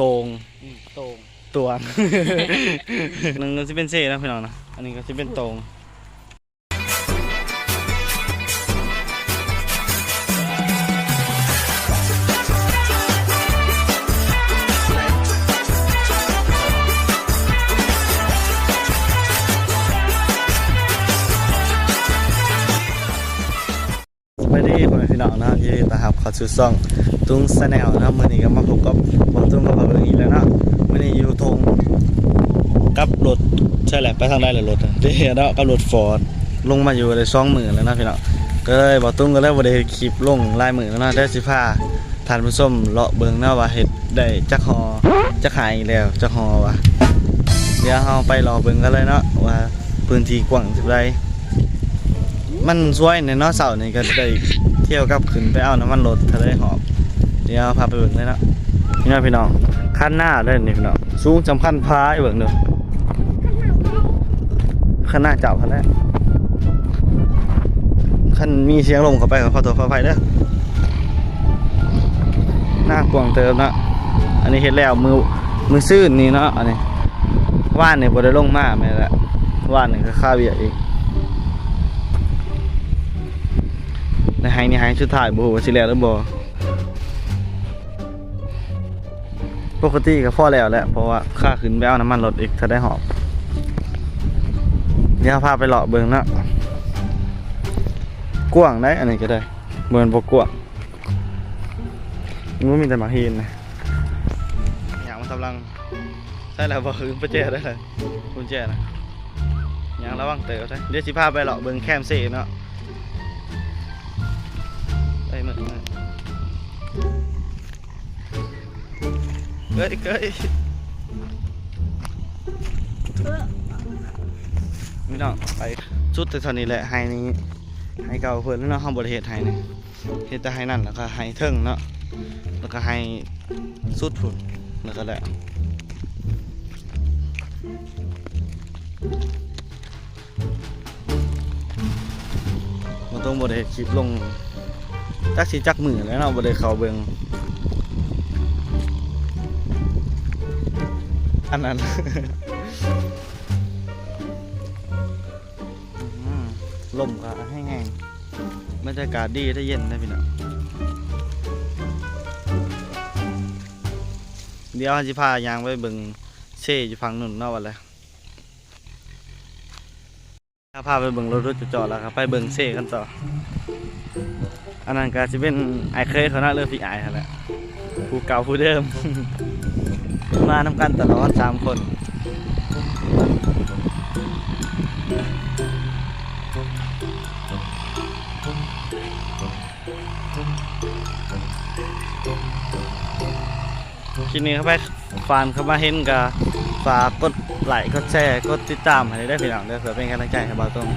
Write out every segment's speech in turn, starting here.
ตรงอืมตรงตัวหนึ่งก็จะเป็นเซ่นะพี่น้องนะอันนี้ก็จะเป็นตรง ขาซื้อซ่องตุ้งแนลนะมื่อนี้ก็มาพบกับบอลตุ้งกับเราอีกแล้วนะมื่อนี้อยู่ทงกับรถใช่แหละไปทางใดเลยรถเดี๋ยวเนาะกับรถฟอร์ดลงมาอยู่ได้สองหมื่นแล้วนะพี่น้องก็เลยบอกตุ้งก็เลยบ่ได้คลิปลงลายหมื่นแล้วนะได้สิพาทานผู้ส้มเลาะเบิ่งนาะว่าเฮ็ดได้จักฮอจักหายอีกแล้วจักฮอวะเดี๋ยวเฮาไปรอเบิ่งกันเลยเนาะว่าพื้นที่กว้างสิบไร มันสวยในเนาะเสาร์นี่ก็ได้เที่ยวกับขึ้นไปเอาน้ำมันรถทะเลหอบเดี๋ยวพาไปเบิ่งเลยเนาะนี่เนาะพี่น้องขั้นหน้าเลยนี่พี่น้องสูงสำคัญพาไอ้เบิ่งเด้อขั้นหน้าเจ้าคันแรกขั้นมีเสียงลมเข้าไปขอโทษขออภัยเด้อหน้ากวางเติมเนาะอันนี้เฮ็ดแล้วมือมือซื่นนี่เนาะอันนี้ว่านเนี่ยบ่ได้ลงมาแม่ละว่านนี่ก็ค่าเบียร์อีก ในไฮนี่ไฮชุดถ่ายบ่ฮู้ว่าสิแล้วหรือบ่ปกติก็พอแล้วแหละเพราะว่าค่าขึ้นไปเอาน้ำมันรถอีกถ้าได้หอบเดี๋ยวพาไปเลาะเบิ่งเนาะกว้างได้อันนี้ก็ได้เบิ่งบ่กว้างมันมีแต่หมาหินนะอย่างมันกำลังใช่แล้วบ่คือประแจได้เลยกุญแจนะอย่างระวังเต๋อใช่เดี๋ยวสิพาไปเลาะเบิ่งแคมเซ่เนาะ เอ้ยมึงมึงเกยเกยไม่ต้องไปสุดแต่เท่านี้แหละไฮนี้ไฮเก่าเพิ่นแล้วเนาะห้องบริเหตุไฮนี่เฮ็ดแต่ไฮนั่นแล้วก็ไฮเทิงเนาะแล้วก็ไฮสุดพุ่นแล้วก็แหละมันต้องบริเหตุคลิปลง จักสิจักมือแล้วเนาะบ่ได้เข้าเบิ่งอันนั้นลมก็แห้งๆบรรยากาศดีได้เย็นนะพี่น้องเดี๋ยวเราสิพายางไปเบิ่งเช่อยู่ฝั่งนู้นนาะว่าแล้วพาไปเบิ่งรถรถจอดแล้วครับ ไปเบิ่งเช่กันต่อ อันนั้นก็จะเป็นไอเคยเขาน่าเลือกพี่ไอเขาแหละผู้เก่าผู้เดิม มานำกันตลอดสามคนคลิปนี้เข้าไปฟานเข้ามาเห็นกับฝากกดไลค์กดแชร์กดติดตามให้ได้พี่น้องเด้อเพื่อเป็นกำลังใจให้บ่าวตรง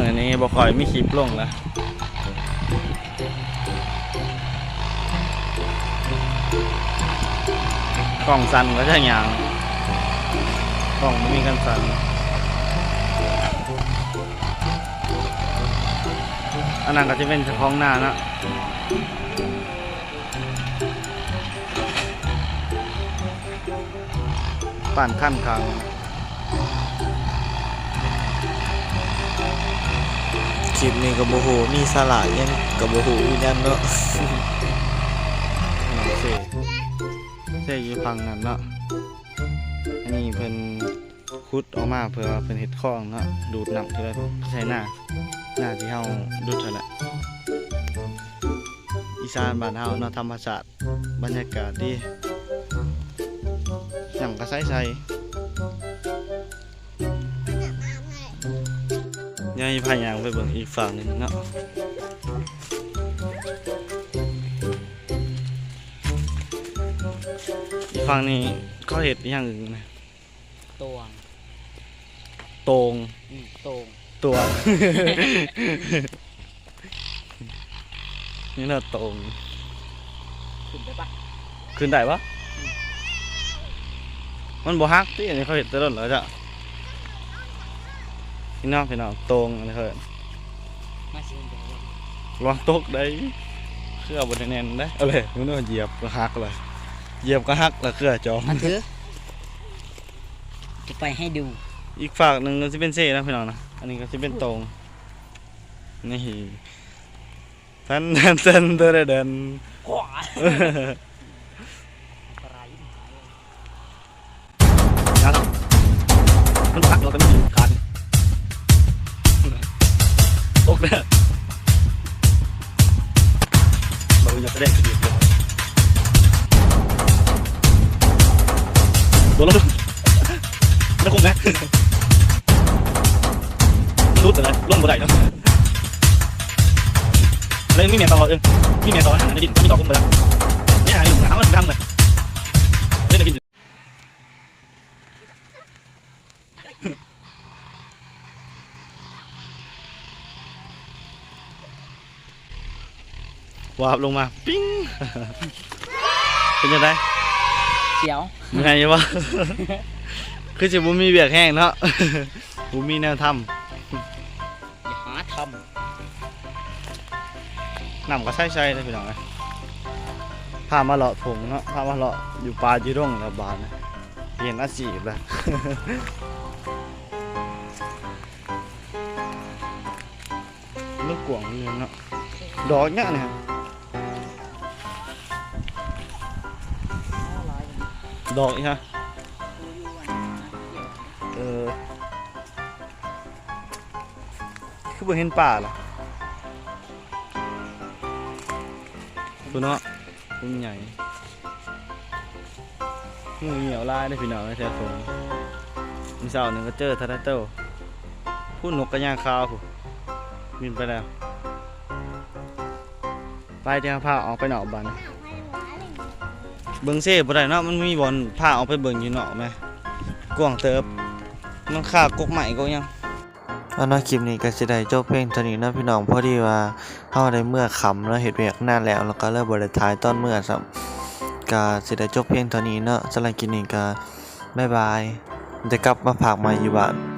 มือนี้บ่คอยไมีคลิปลงล้วกล่องสันก็จะอย่างกล่องไม่มีกันสันอันนั้นก็จะเป็นเฉพาะหน้านะปั่นขั้นคาง คลิปนี้กับโบโหมีสลากยังกับโบโหอยู่ยันเนาะขนมเสเสอยู่พังนั่นเนาะอันนี้เพิ่นคุดออกมาเพื่อว่าเพิ่นเฮ็ดคลองเนาะดูดน้ำที่ว่าใช้หน้าหน้าที่เฮาดูดเท่านั้นแหละอีสานบ้านเฮาเนาะธรรมชาติบรรยากาศดีหยังก็ใสๆ ยายพายางไปเบิ่งอีกฝั่งหนึงเนาะอีกฝั่งนี้เขาเห็ดอหย่างอื่นนะตวงตรงอืมตรงตัว นี่น่าตรงขึ้นได้ปะขึ้นได้ปะมันบ่ฮักที่อันนี้เขาเห็ดแตต้นเหรอจ้ะ พี่น้องพี่น้องตรงอันนี้เขาเห็นมาสิเดี๋ยวระวังตกได้คือบนแน่นได้เอาเลยมันว่าเหยียบก็หักเลยเหยียบก็หักแล้วเครือจอมมาถือจะไปให้ดู อีกฝากหนึ่งก็จะเป็นเซ่นะพี่น้องนะอันนี้ก็จะเป็นตรงนี่ทันทันทันเดินเดินขวาไรนะมันผักเราเป็นอยู่กันต เราอยากแสดงจุดเด่นเลยโดนแล้วดูแล้วคงไหมรู้แต่ละร่วมบ่ได้เนาะแล้วมีเมียต่อเออมีเมียต่อหาในดินมีต่อกุ้งไปแล้วไม่หาอยู่หามันทำเลยเล่นในดิน วาบลงมา ปิ้ง เป็นยังไงเขียวยังไงวะ คือจะบุมีเบียกแห้งเนาะบุมีแนวทอย่าหาทำนำก็ใช่ใช่เลยพี่น้องนะพามาเลาะถงเนาะพามาเลาะอยู่ป่าจีร่งระบาดนะเปลี่ยนอาชีพแล้วลูกกวางนี่เนาะดอกเนี้ยเนี่ยำอะ ดอกอีฮะดูอยู่อันนี้เออคือบ่เห็นป่าล่ะคุณเนาะคุณใหญ่งูเหนียวลายได้พี่น้องแท้ผมมีสาวหนึ่งก็เจอทาราเต้าพูดนกกระย่างขาวผู้บินไปแล้ว ไปเดี๋ยวพาออกไปหนอกบ้าน เบิ่งเซ่บ่ได้เนาะมันมีบอลพาออกไปเบิ่งอยู่เนอกไหมกวางเติบ มันขากกใหม่ก็ยังอาเนาะคลิปนี้ก็สิได้จบเพลงเท่านี้เนาะพี่น้องพอดีว่าเฮาได้เมื่อคำแล้วเฮ็ดเวียกนานแล้วแล้วก็เริ่มบ่ได้ถ่ายตอนเมื่อซ้ำก็สิได้จบเพลงเท่านี้เนาะสำหรับคลิปนี้ก็บ๊ายบายจะกลับมาฝากม่อยู่บ้าน